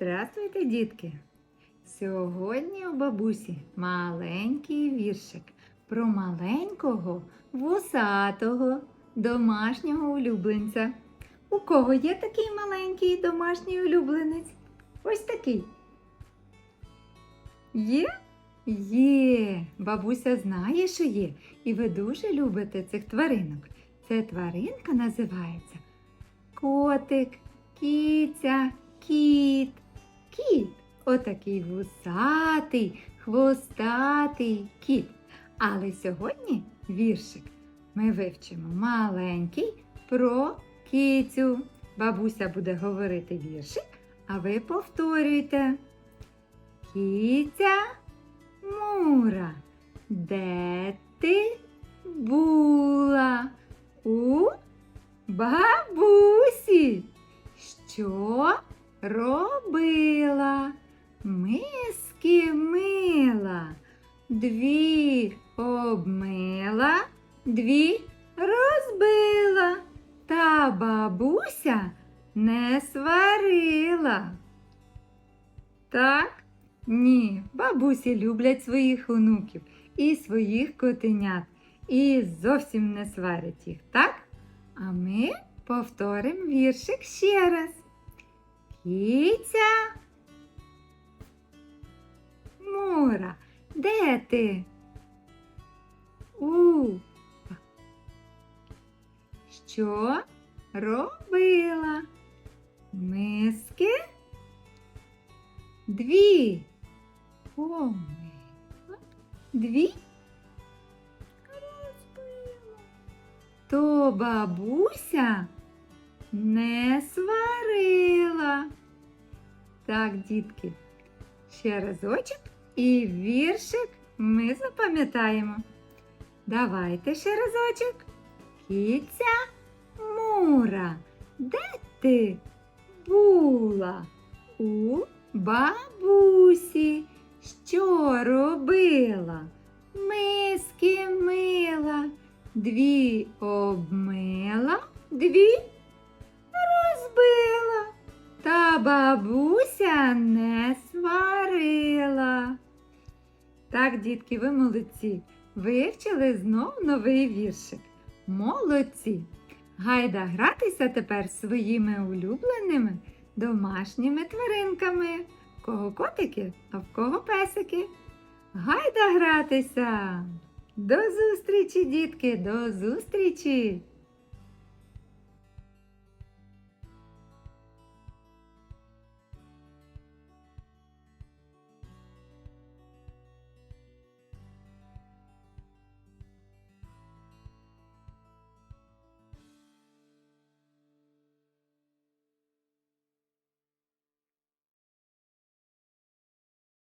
Здравствуйте, дітки! Сьогодні у бабусі маленький віршик про маленького вусатого домашнього улюбленця. У кого є такий маленький домашній улюбленець? Ось такий. Є? Є. Бабуся знає, що є. І ви дуже любите цих тваринок. Ця тваринка називається котик, кіця, кіт. Отакий вусатий, хвостатий кіт. Але сьогодні віршик ми вивчимо маленький про кицю. Бабуся буде говорити віршик, а ви повторюйте. Кіця Мура, де ти була? У бабусі. Що робила? Миски мила, дві обмила, дві розбила, та бабуся не сварила. Так? Ні, бабусі люблять своїх онуків і своїх котенят, і зовсім не сварять їх, так? А ми повторимо віршик ще раз. Кіця де ти? У. Що робила? Миски? Дві. Помила. Дві. То бабуся не сварила. Так, дітки, ще разочок і віршик ми запам'ятаємо. Давайте ще разочок. Кіця Мура, де ти була? У бабусі. Що робила? Миски мила, дві обмила, дві розбила. Та бабуся не сварила. Так, дітки, ви молодці. Вивчили знов новий віршик. Молодці! Гайда гратися тепер своїми улюбленими домашніми тваринками. В кого котики, а в кого песики. Гайда гратися! До зустрічі, дітки, до зустрічі!